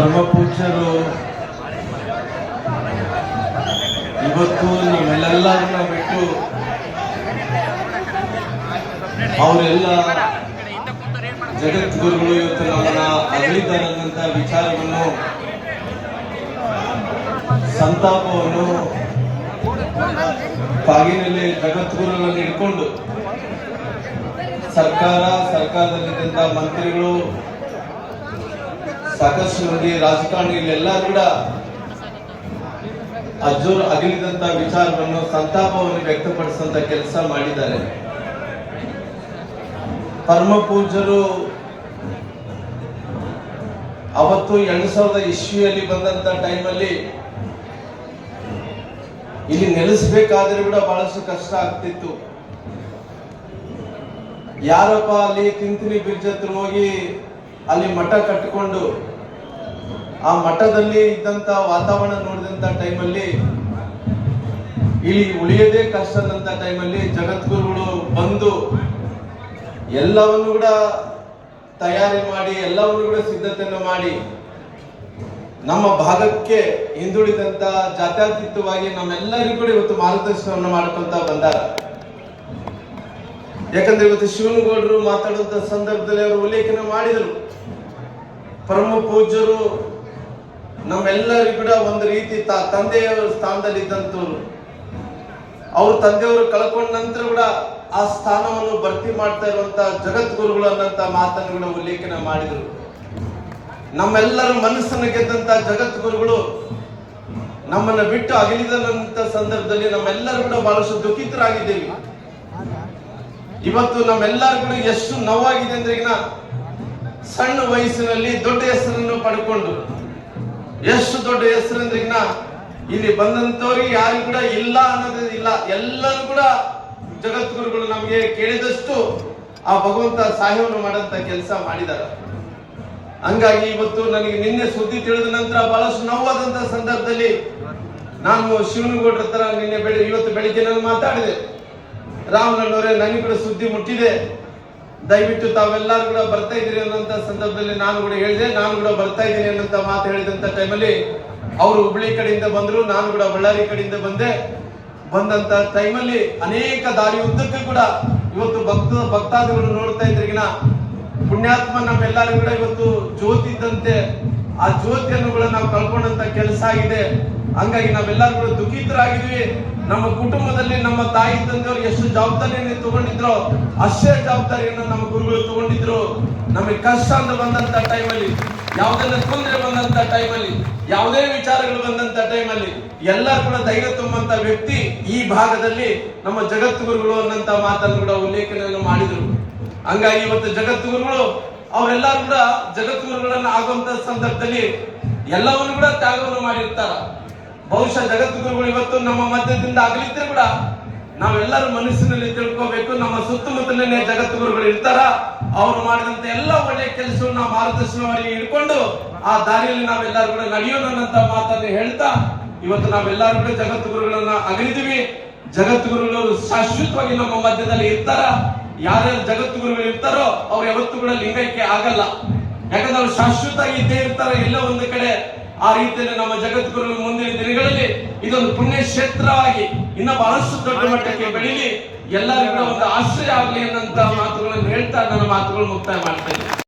ಪರಮ ಪೂಜ್ಯರು ಇವತ್ತು ನಿಮ್ಮೆಲ್ಲರನ್ನ ಬಿಟ್ಟು ಅವರೆಲ್ಲ ಜಗದ್ಗುರುಗಳು ಇವತ್ತು ನಮ್ಮನ್ನ ಅಗಲಿದ್ದಾರಂತ ವಿಚಾರವನ್ನು, ಸಂತಾಪವನ್ನು ಬಾಗಿನಲ್ಲಿ ಜಗದ್ಗುರುಗಳನ್ನು ಹಿಡ್ಕೊಂಡು ಸರ್ಕಾರ ಸರ್ಕಾರದಲ್ಲಿದ್ದಂತ ಮಂತ್ರಿಗಳು ಸಾಕಷ್ಟು ಮಂದಿ ರಾಜಕಾರಣಿಗಳೆಲ್ಲ ಕೂಡ ಅಜ್ಜೂರು ಅಗಲಿದಂತ ವಿಚಾರವನ್ನು, ಸಂತಾಪವನ್ನು ವ್ಯಕ್ತಪಡಿಸುವಂತ ಕೆಲಸ ಮಾಡಿದ್ದಾರೆ. ಪರಮ ಪೂಜ್ಯರು ಅವತ್ತು ಎರಡ್ ಸಾವಿರದ ಇಸ್ವಿಯಲ್ಲಿ ಬಂದಂತ ಟೈಮಲ್ಲಿ ಇಲ್ಲಿ ನೆಲೆಸಬೇಕಾದ್ರೆ ಕೂಡ ಬಹಳಷ್ಟು ಕಷ್ಟ ಆಗ್ತಿತ್ತು. ಯಾರಪ್ಪ ಅಲ್ಲಿ ತಿಂತಿನಿ ಬ್ರಿಡ್ಜ್ ಹತ್ರ ಹೋಗಿ ಅಲ್ಲಿ ಮಠ ಕಟ್ಟಿಕೊಂಡು ಆ ಮಠದಲ್ಲಿ ಇದ್ದಂತ ವಾತಾವರಣ ನೋಡಿದಂತ ಟೈಮಲ್ಲಿ ಇಲ್ಲಿ ಉಳಿಯದೇ ಕಷ್ಟದಂತ ಟೈಮಲ್ಲಿ ಜಗದ್ಗುರುಗಳು ಬಂದು ಎಲ್ಲವನ್ನು ಕೂಡ ತಯಾರಿ ಮಾಡಿ, ಎಲ್ಲವನ್ನು ಕೂಡ ಸಿದ್ಧತೆಯನ್ನು ಮಾಡಿ ನಮ್ಮ ಭಾಗಕ್ಕೆ ಹಿಂದುಳಿದಂತ ಜಾತ್ಯತೀತವಾಗಿ ನಮ್ಮೆಲ್ಲರಿಗೂ ಕೂಡ ಇವತ್ತು ಮಾರ್ಗದರ್ಶನವನ್ನು ಮಾಡ್ಕೊಂತ ಬಂದಾರ. ಯಾಕಂದ್ರೆ ಇವತ್ತು ಶಿವನಗೌಡರು ಮಾತಾಡುವಂತ ಸಂದರ್ಭದಲ್ಲಿ ಅವರು ಉಲ್ಲೇಖನ ಮಾಡಿದರು. ಪರಮ ಪೂಜ್ಯರು ನಮ್ಮೆಲ್ಲರಿಗೂ ಕೂಡ ಒಂದು ರೀತಿ ತಂದೆಯವರ ಸ್ಥಾನದಲ್ಲಿ ಇದ್ದಂತವ್ರು ಅವ್ರ ತಂದೆಯವರು ಕಳ್ಕೊಂಡ ನಂತರ ಕೂಡ ಆ ಸ್ಥಾನವನ್ನು ಭರ್ತಿ ಮಾಡ್ತಾ ಇರುವಂತ ಜಗದ್ಗುರುಗಳು ಅನ್ನಂತ ಮಾತನ್ನು ಕೂಡ ಉಲ್ಲೇಖನ ಮಾಡಿದರು. ನಮ್ಮೆಲ್ಲರ ಮನಸ್ಸನ್ನು ಗೆದ್ದಂತ ಜಗದ್ಗುರುಗಳು ನಮ್ಮನ್ನ ಬಿಟ್ಟು ಅಗಲಿದಂತ ಸಂದರ್ಭದಲ್ಲಿ ನಮ್ಮೆಲ್ಲರೂ ಕೂಡ ಬಹಳಷ್ಟು ದುಃಖಿತರಾಗಿದ್ದೇವೆ. ಇವತ್ತು ನಮ್ಮೆಲ್ಲರೂ ಕೂಡ ಎಷ್ಟು ನೋವಾಗಿದೆ ಅಂದ್ರೆ ಈಗ ಸಣ್ಣ ವಯಸ್ಸಿನಲ್ಲಿ ದೊಡ್ಡ ಹೆಸರನ್ನು ಪಡ್ಕೊಂಡು ಎಷ್ಟು ದೊಡ್ಡ ಹೆಸರು ಅಂದ್ರೆ ಈಗ ಇಲ್ಲಿ ಬಂದಂತವ್ರಿಗೆ ಯಾರು ಕೂಡ ಇಲ್ಲ ಅನ್ನೋದು ಇಲ್ಲ. ಎಲ್ಲರೂ ಕೂಡ ಜಗದ್ಗುರುಗಳು ನಮಗೆ ಕೇಳಿದಷ್ಟು ಆ ಭಗವಂತ ಸಹಾಯವನ್ನು ಮಾಡಂತ ಕೆಲಸ ಮಾಡಿದ್ದಾರೆ. ಹಂಗಾಗಿ ಇವತ್ತು ನನಗೆ ನಿನ್ನೆ ಸುದ್ದಿ ತಿಳಿದ ನಂತರ ಬಹಳಷ್ಟು ನೋವಾದಂತ ಸಂದರ್ಭದಲ್ಲಿ ನಾನು ಶಿವನಗೌಡ್ರ ಹತ್ರ ನಿನ್ನೆ ಬೆಳಿ ಇವತ್ತು ಬೆಳಿಗ್ಗೆ ನಾನು ಮಾತಾಡಿದೆ. ರಾಮನಣ್ಣವರೇ ನನಗೆ ಕೂಡ ಸುದ್ದಿ ಮುಟ್ಟಿದೆ. ದಯವಿಟ್ಟು ತಾವೆಲ್ಲರೂ ಕೂಡ ಬರ್ತಾ ಇದ್ದೀರಿ ಅನ್ನೋಂಥ ಸಂದರ್ಭದಲ್ಲಿ ನಾನು ಕೂಡ ಹೇಳಿದೆ. ನಾನು ಕೂಡ ಬರ್ತಾ ಇದ್ದೀನಿ ಅನ್ನೋಂಥ ಮಾತು ಹೇಳಿದಂತ ಟೈಮಲ್ಲಿ ಅವರು ಹುಬ್ಳಿ ಕಡೆಯಿಂದ ಬಂದರು, ನಾನು ಕೂಡ ಬಳ್ಳಾರಿ ಕಡೆಯಿಂದ ಬಂದೆ. ಬಂದಂತ ಟೈಮಲ್ಲಿ ಅನೇಕ ದಾರಿ ಉದ್ದಕ್ಕೂ ಕೂಡ ಇವತ್ತು ಭಕ್ತ, ಭಕ್ತಾದಿಗಳು ನೋಡ್ತಾ ಇದ್ರಿಗಿನ ಪುಣ್ಯಾತ್ಮ ನಮ್ಮೆಲ್ಲರೂ ಕೂಡ ಇವತ್ತು ಜ್ಯೋತಿ ಇದ್ದಂತೆ ಆ ಜ್ಯೋತಿಯನ್ನು ಕೂಡ ನಾವು ಕಳ್ಕೊಂಡಂತ ಕೆಲಸ ಆಗಿದೆ. ಹಂಗಾಗಿ ನಾವೆಲ್ಲರೂ ಕೂಡ ದುಃಖಿತರಾಗಿದ್ವಿ. ನಮ್ಮ ಕುಟುಂಬದಲ್ಲಿ ನಮ್ಮ ತಾಯಿ ತಂದೆಯವರು ಎಷ್ಟು ಜವಾಬ್ದಾರಿಯನ್ನು ತಗೊಂಡಿದ್ರು, ಅಷ್ಟೇ ಜವಾಬ್ದಾರಿಯನ್ನು ನಮ್ಮ ಗುರುಗಳು ತಗೊಂಡಿದ್ರು. ನಮಗೆ ಕಷ್ಟ ಅಂತ ಬಂದಂತ ಟೈಮಲ್ಲಿ ಯಾವುದನ್ನ ತೊಂದರೆ ಬಂದಂತ ಟೈಮಲ್ಲಿ ಯಾವುದೇ ವಿಚಾರಗಳು ಬಂದಂತ ಟೈಮಲ್ಲಿ ಎಲ್ಲರೂ ಕೂಡ ಧೈರ್ಯ ತುಂಬಂತ ವ್ಯಕ್ತಿ ಈ ಭಾಗದಲ್ಲಿ ನಮ್ಮ ಜಗದ್ಗುರುಗಳು ಅನ್ನಂತ ಮಾತನ್ನು ಕೂಡ ಉಲ್ಲೇಖನೆಯನ್ನು ಮಾಡಿದ್ರು. ಹಂಗಾಗಿ ಇವತ್ತು ಜಗದ್ಗುರುಗಳು ಅವರೆಲ್ಲರೂ ಕೂಡ ಜಗದ್ಗುರುಗಳನ್ನ ಆಗುವಂತ ಸಂದರ್ಭದಲ್ಲಿ ಎಲ್ಲವನ್ನು ಕೂಡ ತ್ಯಾಗವನ್ನು ಮಾಡಿರ್ತಾರ. ಬಹುಶಃ ಜಗದ್ಗುರುಗಳು ಇವತ್ತು ನಮ್ಮ ಮಧ್ಯದಿಂದ ಅಗಲಿದ್ರೆ ಕೂಡ ನಾವೆಲ್ಲರೂ ಮನಸ್ಸಿನಲ್ಲಿ ತಿಳ್ಕೋಬೇಕು, ನಮ್ಮ ಸುತ್ತಮುತ್ತಲೇ ಜಗದ್ಗುರುಗಳು ಇರ್ತಾರ? ಅವರು ಮಾಡಿದಂತ ಎಲ್ಲ ಒಳ್ಳೆಯ ಕೆಲಸವನ್ನು ನಾವು ಮಾರ್ಗದರ್ಶನವಾಗಿ ಇಟ್ಕೊಂಡು ಆ ದಾರಿಯಲ್ಲಿ ನಾವೆಲ್ಲರೂ ಕೂಡ ನಡೆಯೋಣ ಮಾತನ್ನು ಹೇಳ್ತಾ, ಇವತ್ತು ನಾವೆಲ್ಲರೂ ಕೂಡ ಜಗದ್ಗುರುಗಳನ್ನ ಅಗಲಿದೀವಿ ಜಗದ್ಗುರುಗಳು ಶಾಶ್ವತವಾಗಿ ನಮ್ಮ ಮಧ್ಯದಲ್ಲಿ ಇರ್ತಾರ? ಯಾರ್ಯಾರು ಜಗದ್ಗುರುಗಳು ಇರ್ತಾರೋ ಅವ್ರು ಯಾವತ್ತೂ ಕೂಡ ಲಿಂಗೈಕ್ಯ ಆಗಲ್ಲ. ಯಾಕಂದ್ರೆ ಅವ್ರು ಶಾಶ್ವತವಾಗಿ ಇದ್ದೇ ಇರ್ತಾರೆ ಎಲ್ಲ ಒಂದು ಕಡೆ ಆ ರೀತಿಯಲ್ಲಿ ನಮ್ಮ ಜಗದ್ಗುರು ಮುಂದಿನ ದಿನಗಳಲ್ಲಿ ಇದೊಂದು ಪುಣ್ಯ ಕ್ಷೇತ್ರವಾಗಿ ಇನ್ನ ಬಹಳಷ್ಟು ದೊಡ್ಡ ಮಟ್ಟಕ್ಕೆ ಬೆಳೀಲಿ. ಎಲ್ಲರಿಗೂ ಒಂದು ಆಶ್ರಯ ಆಗಲಿ ಅನ್ನಂತ ಮಾತುಗಳನ್ನು ಹೇಳ್ತಾ ನನ್ನ ಮಾತುಗಳು ಮುಕ್ತಾಯ ಮಾಡ್ತಾ